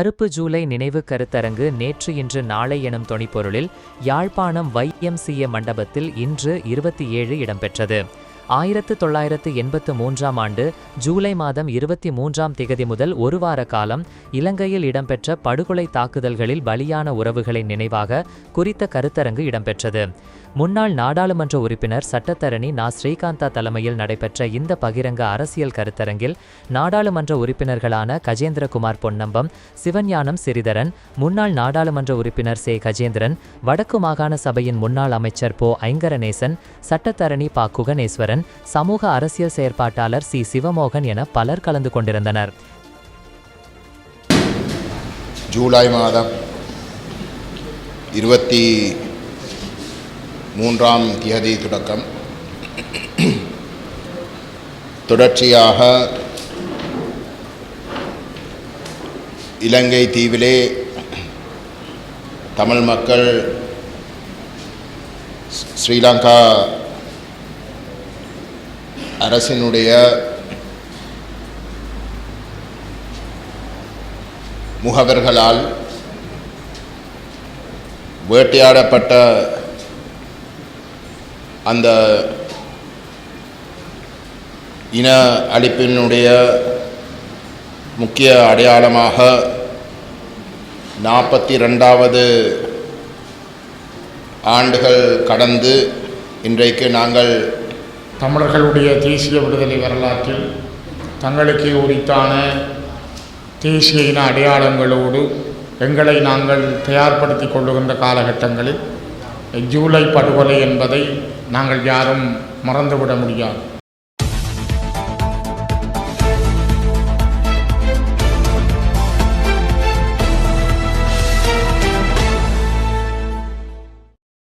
கருப்பு ஜூலை நினைவு கருத்தரங்கு நேற்று இன்று நாளை எனும் தொனிப்பொருளில் யாழ்ப்பாணம் வைஎம்சிஏ மண்டபத்தில் இன்று இருபத்தி ஏழு இடம்பெற்றது. ஆயிரத்து தொள்ளாயிரத்து எண்பத்து மூன்றாம் ஆண்டு ஜூலை மாதம் இருபத்தி மூன்றாம் திகதி முதல் ஒரு வார காலம் இலங்கையில் இடம்பெற்ற படுகொலை தாக்குதல்களில் பலியான உறவுகளின் நினைவாக குறித்த கருத்தரங்கு இடம்பெற்றது. முன்னாள் நாடாளுமன்ற உறுப்பினர் சட்டத்தரணி நா. ஸ்ரீகாந்தா தலைமையில் நடைபெற்ற இந்த பகிரங்க அரசியல் கருத்தரங்கில் நாடாளுமன்ற உறுப்பினர்களான கஜேந்திரகுமார் பொன்னம்பம் சிவஞானம் சிறிதரன் முன்னாள் நாடாளுமன்ற உறுப்பினர் சே. கஜேந்திரன் வடக்கு மாகாண சபையின் முன்னாள் அமைச்சர் போ. ஐங்கரநேசன் சட்டத்தரணி பா. குகணேஸ்வரன் சமூக அரசியல் செயற்பாட்டாளர் சி. சிவமோகன் என பலர் கலந்து கொண்டிருந்தனர். ஜூலை மாதம் இருபத்தி மூன்றாம் தியதி தொடக்கம். தொடர்ச்சியாக இலங்கை தீவிலே தமிழ் மக்கள் ஸ்ரீலங்கா அரசினுடைய முகவர்களால் வேட்டையாடப்பட்ட அந்த இன அழிப்பினுடைய முக்கிய அடையாளமாக நாற்பத்தி ரெண்டாவது ஆண்டுகள் கடந்து இன்றைக்கு நாங்கள் தமிழர்களுடைய தேசிய விடுதலை வரலாற்றில் தங்களுக்கு உரித்தான தேசிய இன அடையாளங்களோடு எங்களை நாங்கள் தயார்படுத்தி கொள்ளுகின்ற காலகட்டங்களில் ஜூலை படுகொலை என்பதை நாங்கள் யாரும் மறந்துவிட முடியாது.